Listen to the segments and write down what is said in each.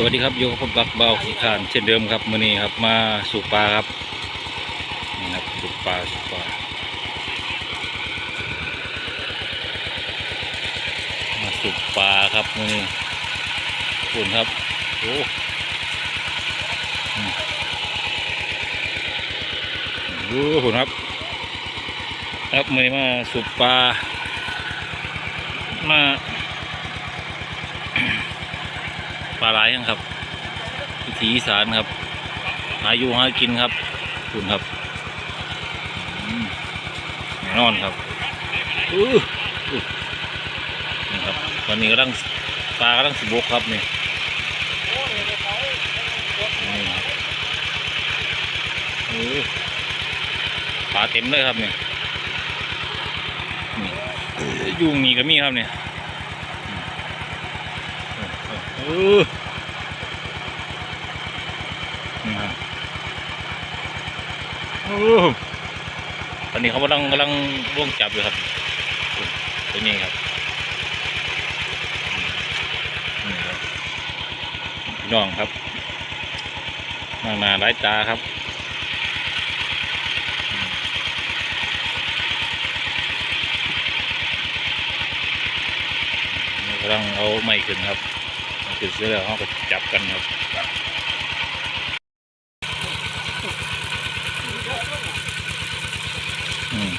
สวัสดีครับโยกพบกับเบาขีคานเช่นเดิมครับมื้อนี้ครับมาสู่ปลาครับนี่ครับสู่ปลาสู่ปลามาสู่ปลาครับมื้อนี้คุณครับโอ้โอ้คุณครับ ครับมื้อนี้มาสู่ปลามา ปลาไหลยังครับวิถีอีสานครับ หาอยู่หากินครับคุณครับแน่นอนครับอู้อู้นี่ครับตอนนี้กำลังปลากำลังสบกครับนี่นี่ครับอู้ปลาเต็มเลยครับเนี่ยยุงนี่ก็มีครับเนี่ย เออนะครับโอ้ตอนนี้เขากำลังกำลังร่วงจับอยู่ครับตัวนี้ครับนี่ครับพี่น้องครับนางนาหลายตาครับกำลังเอาไม้ขึ้นครับ ขึ้นเสร็จแล้วเขาก็จับกันครับอืม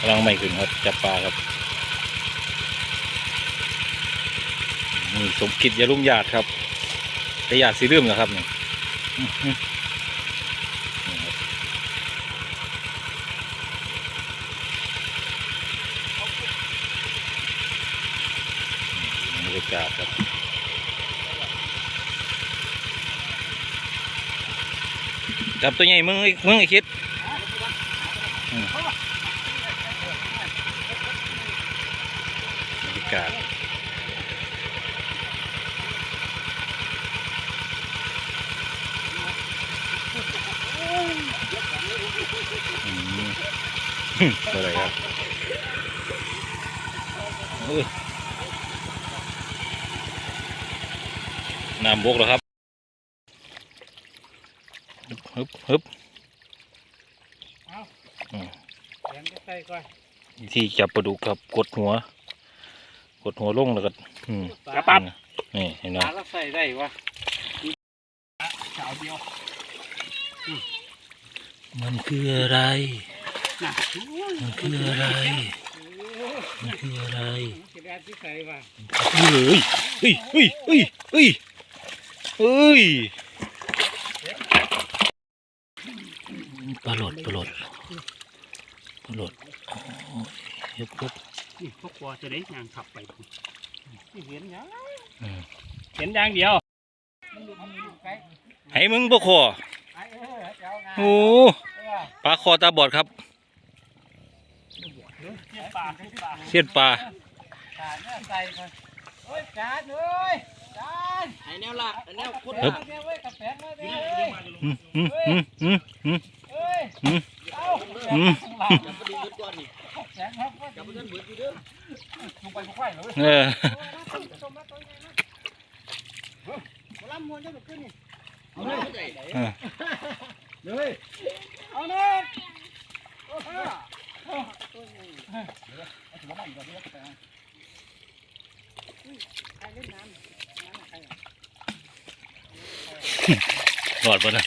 กำลังไม่ขึ้นครับ จับปลาครับนี่สมคิดอยาลุ่มญาติครับแต่ญาติสีเรื่อมเหรอครับนี่อื้อหือนี่ครับบรรยา กาศครับจับตัวใหญ่มึงมึงไอ้คิด บรรยากาศอืม อะไรครับเอ้ย น้ำบกแล้วครับฮึบฮึบแขนใกล้ๆก่อนวิธีจับปลาดุกครับกดหัว กดหัวลงแล้วก็อืมกระปับนี่เห็นไหมปลาก็ใส่ได้วะสาวเดียวมันคืออะไรน่ะมันคืออะไร มันคืออะไรกระดาษที่ใส่วะเฮ้ยเฮ้ยเฮ้ยเฮ้ย เฮ้ยเฮ้ยปลาหลดปลาหลดปลาหลดโอ้ยยกยกนี่พวกกลัวจะได้ยางขับไปที่เห็นยังอืมเห็นอย่างเดียวให้มึงปะคอโอ้ปลาคอตาบอดครับปากปากเสียนปลาจานเนี่ยใส่กันโอ้ยจานเลยจาน ไอ้แนวละไอ้แนวคุดครับเนี่ยเว้ยกระแสมาเลยอืมอืมอืมอืมอืมเฮ้ยอืมเอ้าอืมข้างหลังจับประดิษฐ์ก่อนนี่แสงครับจับประเด็นเบิดอยู่เด้อลงไปก็ไข่เลยเออมาล้ำมวนได้หมดขึ้นนี่เอาเลยใจเออเลยเอาเลยโอ้โหลอดปะนะ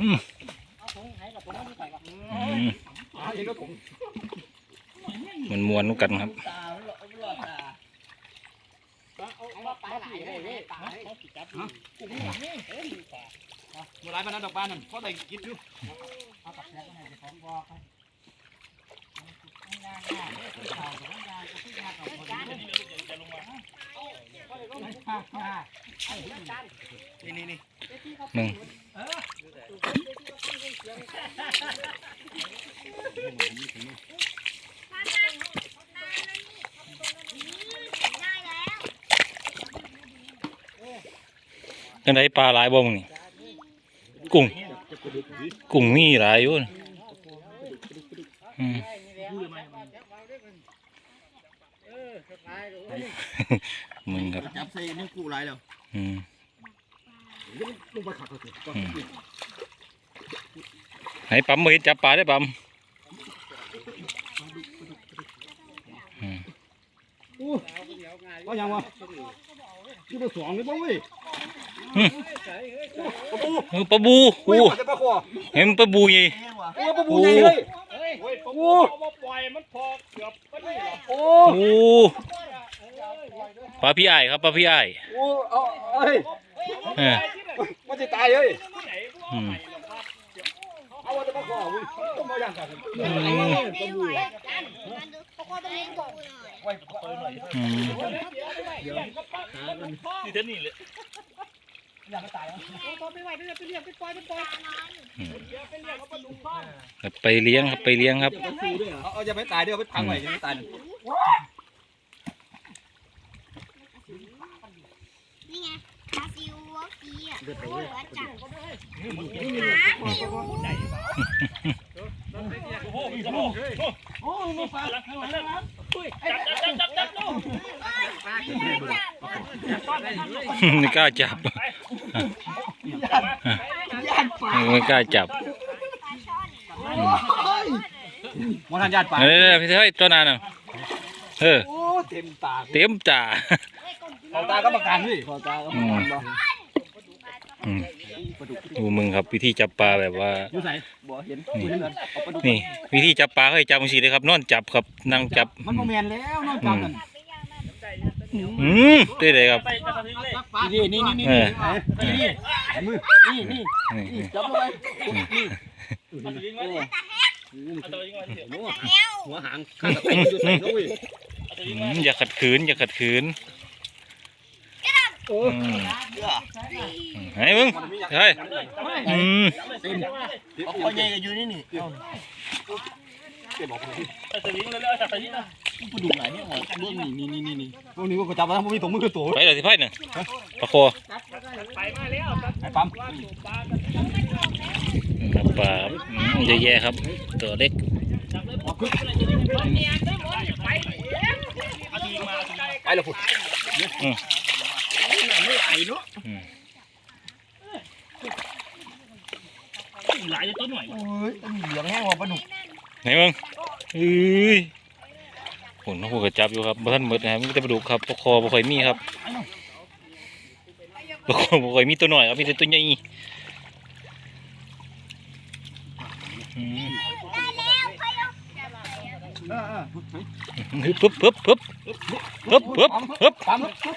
อืมเอาถุงไหนกับถุงนี้ใส่กับอืมมันมวนกันครับตาหลอดหลอดตาเอาเอไรมันนั่นดอกบานนั่นเพราะได้กินอยู่เอาตักแซ่บมาให้ของบอกให้จะลงมา หนึ่งจังไดปลาหลายบ่มึงนี่กุ้งกุ้งมีหลายอยู่อืมมึงครับจับใส่นิ้วกูไรแล้วอืม ให้ปั๊มมือจับปลาได้ปั๊มอืมว่ายังวะที่ผสองเลยป่ะเว้ยเออปลาบูโอ้โอ้จะปลาคอเห็นปลาบูไงโอ้ปลาบูใหญ่เลยเฮ้ยโอ้เอามาปล่อยมันพอเกือบก็ได้หรอโอ้โอ้ปลาพี่ไอ้ายครับปลาพี่ไอ้ายโอ้เอาเอ้ยเออมัน จะตายเลยอืมเอาว่าจะปลาคอเว้ยต้องมาอย่างกันอืมไม่ไหวกันมันดูเขาก็ต้องเล่นกูหน่อยไว้ปลาคอหน่อยอืมนี่เท่านี้เลยอย่างก็ตายแล้วไม่ไหวไปเรียกไปปล่อยไปปล่อยตานอนอืมเดี๋ยวไปเรียกเขามาดูฟ้าครับไปเลี้ยงครับไปเลี้ยงครับเอาเอาจะไปตายเดี๋ยวไปพังไว้จะไม่ตาย ไม่กล้าจับไม่กล้าจับปลาช่อนมอทันญาติปลาเดี๋ยพี่เฮ้ยตัวนั้นน่ะเออโอ้เต็มตาเต็มตาขาตากรรมการพี่ขาตากรรมการบ่อืม ดูมึงครับ วิธีจับปลาแบบว่า อยู่ไหนบ่เห็นนี่ เอาปลาดุกนี่ วิธีจับปลาให้จับมือสีเลยครับ นอนจับครับนั่งจับ มันบ่แม่นแล้วนอนจับกันอืมได้เลยครับไปจับทิ้งเลยนี่นี่นี่นี่เออ นี่มือนี่นี่นี่นี่จับลงไปเอาตัวยิงไว้ดิเอาตัวยิงไว้ดิหัวแก้วหัวหางข้างกระต่ายอยู่ใส่เขาเว้ยเอาตัวยิงอืไว้มอย่าขัดขืน อย่าขัดขืนอืม ไอ้มึงเฮ้ยอืมเอาคอใหญ่กันอยู่นี่นี่เอาเก็บออกไปเอาตัวยิงเลยเลยจับตัวยิงนะปลาดุกไหนเนี่ยเบื้องนี่นี่นี่นี่พวกนี้ก็จับมาทั้งพวกนี้ตรงมือตัวไปเลยสิไพ่หนึ่งปลาคอไปมาแล้วไอ้ปั๊มครับปลาอืมเยอะแยะครับ ตัวเล็กเอาตัวยิงมาเอาตัวยิงไปแล้วพุ่นอืมไม่ไอ้เนาะอืม หลายตัวหน่อย โอ้ยเหลืองแห้งว่ะปลาดุกไหนมึงเอ้ยผมน้องผูกระจับอยู่ครับบ่ท่านหมดนะครับมีแต่ปลาดุกครับปลาคอบ่ค่อยมีครับปลาคอบ่ค่อยมีตัวหน่อยครับมีแต่ตัวใหญ่อืม เออเออปึ๊บปึ๊บปึ๊บปึ๊บปึ๊บปึ๊บ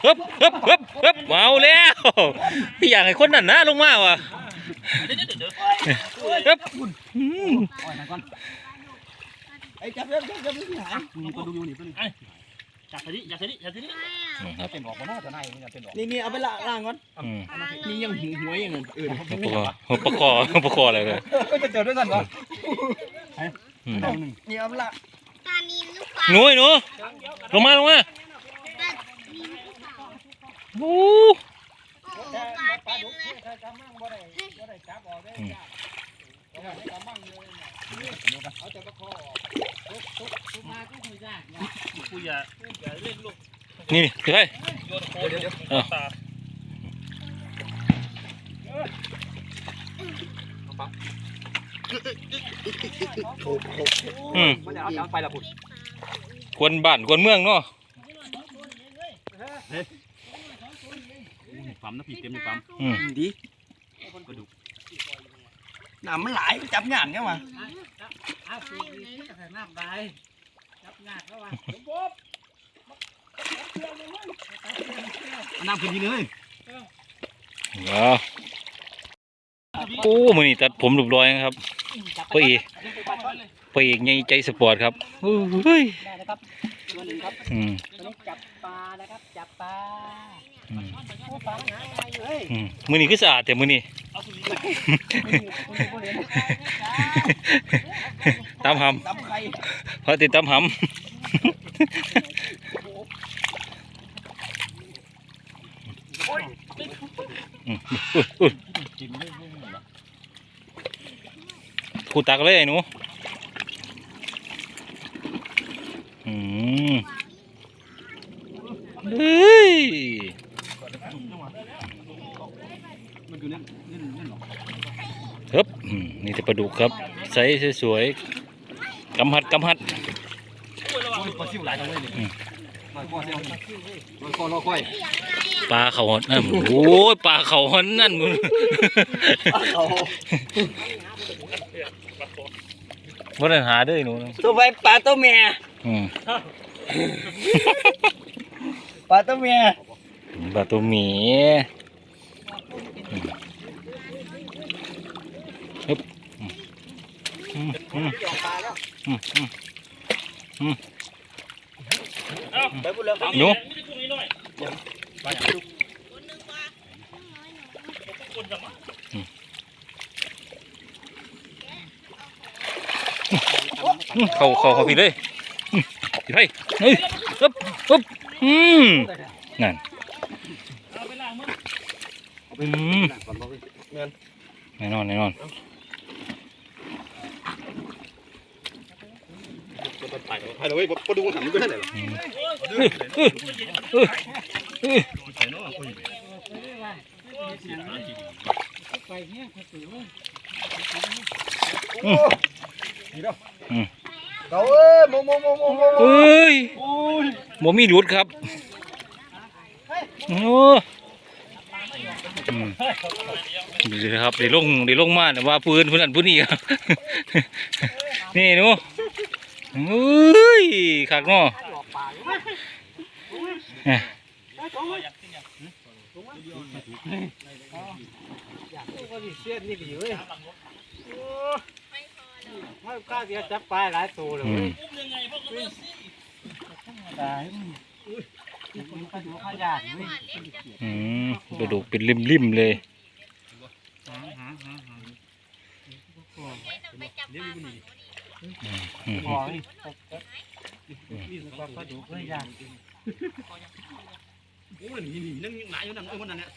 พึบปึ๊บปึ๊บปึ๊บมาแล้วพี่อย่ากให้คนนั้นนะลงมาว่ะปึ๊บไอ้จับเร็วจับเร็วที่หางมีปลาดุกอยู่นี่เปลาดุกจับตัวนี้จับตัวนี้จับตัวนี้ครับเป็นออกมาหน้าจะไหนมันจะเป็นออกนี่นี่เอาไปล่างก่อนนี่ยังหูหวยอย่างเงี้ยเออปลาคอปลาคอปลาคออะไรเลยก็จะเจอด้วยกันก่อนนี่เอาละ ตานีลูกปลาหนูไอ้หนูลงมาลงมาตานีลูกปลาโอ้โอ้ปลาเต็มเลยกูอย่าอย่าเล่นลูกนี่ถือไปโยนโค้ดตา อืม มันจะเอาจังไปละพุ่นควนบ้านควนเมืองเนาะปั๊มนะพี่เต็มในปั๊มอืมดีปลาดุกน้ำมันหลายจับงานเนี่ยว่ะปลาอยู่ในน้ำน้ำขึ้นดีเลยเอาโอ้มือนี่ตัดผมเรียบร้อยนะครับ พ่อเอกพ่อเอกใหญ่ใจสปอร์ตครับโอ้ยได้นะครับตัวหนึ่งครับอืมจับปลานะครับจับปลาปลาหาอะไรอยู่เฮ้ยมือนี่คือสะอาดแต่มือนี่ตามหำพอติดตามหำ ผู้ตักเลยไอ้หนูอืมเฮ้ยครับนี่จะปลาดุกครับใสสวยๆกำหัดกำหัดปลาเขาหอนนั่นโอ้ยปลาเขาหอนนั่นมึง เอาว่าได้หาเด้วยหนูตัวไปปลาตัวเมียอืมปลาตัวเมียปลาตัวหมีอืมฮึบอืมอืมอืมอืมไปพูดแล้วหนูอืม เขาเขาเขาผิดเลยสิไปเฮ้ยปึ๊บปึ๊บอืมนั่นอืมแน่นอนแน่นอนไปเลยปลาดูหันก็ได้เลยอืมอืม เขาเอ้ยโมโมโมโมโม เอ้ยบ่มีหลุดครับโอ้ดีครับเดี๋ยวลงเดี๋ยวลงมาแต่ว่าปืนพื้นอันพื้นนี่ครับนี่นูเอ้ยขากเนาะเนี่ยเสียนี่ดีเว้ย ไม่กล้าเสียจับปลาหลายตัวเลยอืมตายมันก็ดูขยาดเว้ยอืมกระดูกเป็นริมๆเลยหาหาหาหาอืมบ่อยนี่ปลาดูขยาดโอ้ยนี่นี่นั่งหลายอยู่นั่งเอ้คนนั้นเนี่ย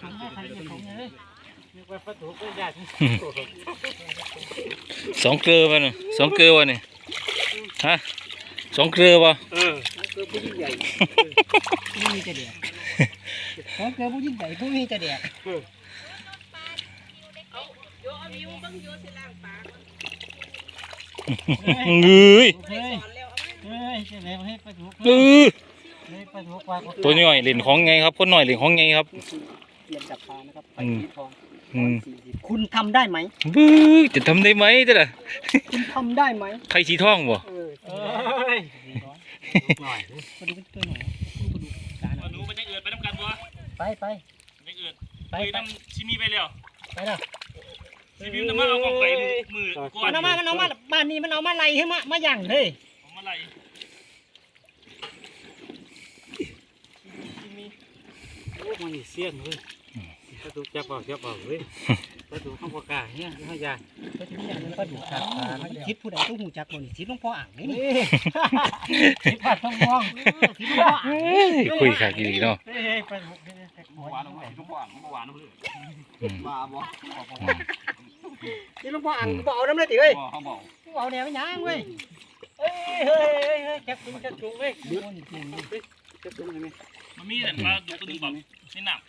ขังให้ขังให้ของเลยนี่ปลาดูขยาด สองเกลือวะเนี่ยสองเกลือวะเนี่ยฮะสองเกลือวะเออคือผู้ยิ่งใหญ่ผู้มีจะเดียกของเกิดผู้ยิ่งใหญ่ผู้มีจะเดียกเอ้ยเฮ้ยเฮ้ยจะแล้วให้ปลาดูเออให้ปลาดูปลาตัวน้อยเล่นของไงครับคนน้อยเล่นของไงครับเรียนจับปลานะครับไปอืมที่ทอง อืมคุณทำได้ไหมบื้อจะทำได้ไหมจ้ะล่ะคุณทำได้ไหมใครสีท่องบ่เออเอ้ยหน่อยมาดูเป็นตัวหน่อยมาดูจานหน่มาอยดูไปยังเอือดไปน้ำกันบ่ไปไปยังเอือดไปไปไปน้ำชิมีไปแล้วไปแล้วชิมีน้ำมาเอาของไปมือก่อนมันเอามามันเอามาบ้านนี้มันเอามาไล่ให้มามาย่างเฮ้ยเอามาไล่โอ้มันเสียงเลย ปลาดุกจับเปล่าจับเปล่าเฮ้ยปลาดุกข้าวปลากาเนี่ยให้ยางปลาดุกอย่างนี้ปลาดุกจับปลาคิดผู้ใดต้องหูจักบ่นี่คิดหลวงพ่ออ่างนี่คิดผัดต้องมองคิดหลวงพ่ออ่างเอ้ยคุยขากอีหลีเนาะเฮ้ยปลาดุกเนี่ยหัวหวานหวานทุกหวานทุกหวานทุกเรื่องอืมมาบ่คิดหลวงพ่ออ่างบ่เอาน้ำเลยติเฮ้ยบ่เขาบอกเอาแนวไม่ยังเว้ยเฮ้ยเฮ้ยเฮ้ยเฮ้ยจับจุงจับจุงเว้ยโอ้ยจริงเว้ยจับจุงยังไงมั นมีแต่ปลาตัวนึงบอกนี่น้ำ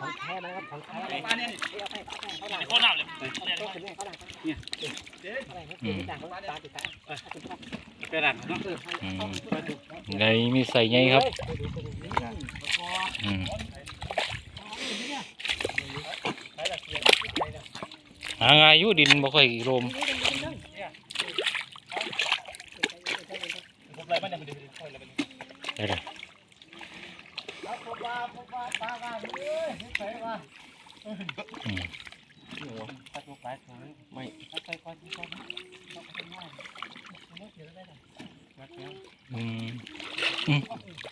ของแท้นะครับของแท้ปลาเนี่ยเอาไปเอาไปเอาหลังโคตรน้ำเลยเอาไปเอาหลังเนี่ยอะไรครับติดตามตาติดตามกระดาษเนาะอืมไงมีใส่ไงครับอืมหาง่ายอยู่ดินบ่ค่อยโรมผม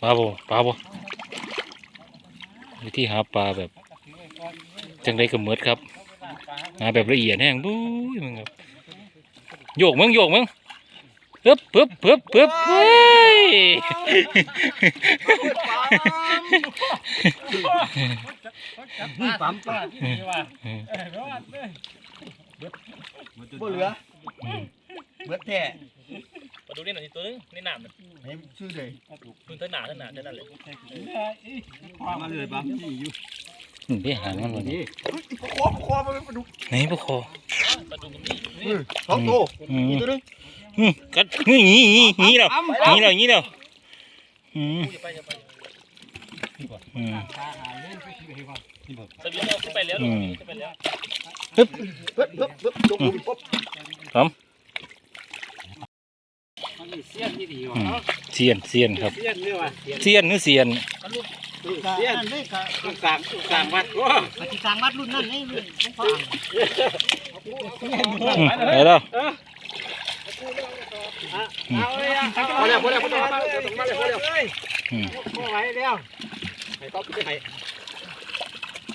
ปลาบ่ปลาบ่วิธีหาปลาแบบ จังไดก็เหมือดครับ หาแบบละเอียดแห้งบุ้ยมึงครับโยกมึงโยกมึงปึ๊บปึ๊บปึ๊บปึ๊บเฮ้ย ปั๊มปั๊มที่นี่ว่าเออรอดเลยบ่เหลืออืมเบิดแท้มาดูนี่หน่อยตัวนึงนี่น้ำมันให้ชื่อเลยมึงเท่าหนาเท่าหนาเท่านั้นเลยมาเลยปั๊มที่อยู่นี่เด้หางมันวันนี้คอคอมันเป็นปลาดุกไหนพวกคอสองตัวอืมอีกตัวนึงอืมกัดงี้งี้งี้งี้แล้วงี้แล้วงี้แล้วอืม อืมสวิงเอาขึ้นไปแล้วอืมขึ้นไปแล้วฮึบเฮ้ยเฮ้ยเฮ้ยลงมือปุ๊บมันมีเสี้ยนที่ดีอืว่ะมเนาะเซียนเซียนครับเสี้ยนเนี่ยว่ะเสี้ยนเซียนหรือเซียนเสี้ยนตรงกลางตรงกลางวัดโอ้ปฏิกลางวัดรุ่นนั่นนี่รุ่นหลวงพ่ออ่างอืมไหนแล้วเอาเลยอะพอแล้วพอแล้วพอแล้วพอแล้วพอแล้วพอแล้วอืมพอไว้แล้ว ให้ต๊อบไปให้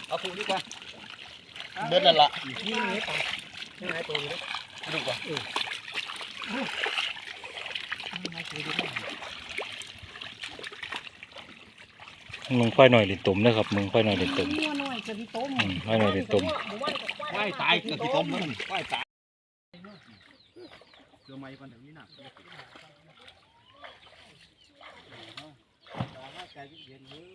เอาฟูดีกว่าเดินนั่นละมึงค่อยหน่อยเล่นตุ่มนะครับมึงค่อยหน่อยเล่นตุ่มมัวหน่อยจะมีต้มอืมค่อยหน่อยเล่นตุ่มไหวตายเกิดที่ต้มมันไหวตายเดี๋ยวไม่กันเดี๋ยวนี้หนักใจเย็นๆเลยใจเย็น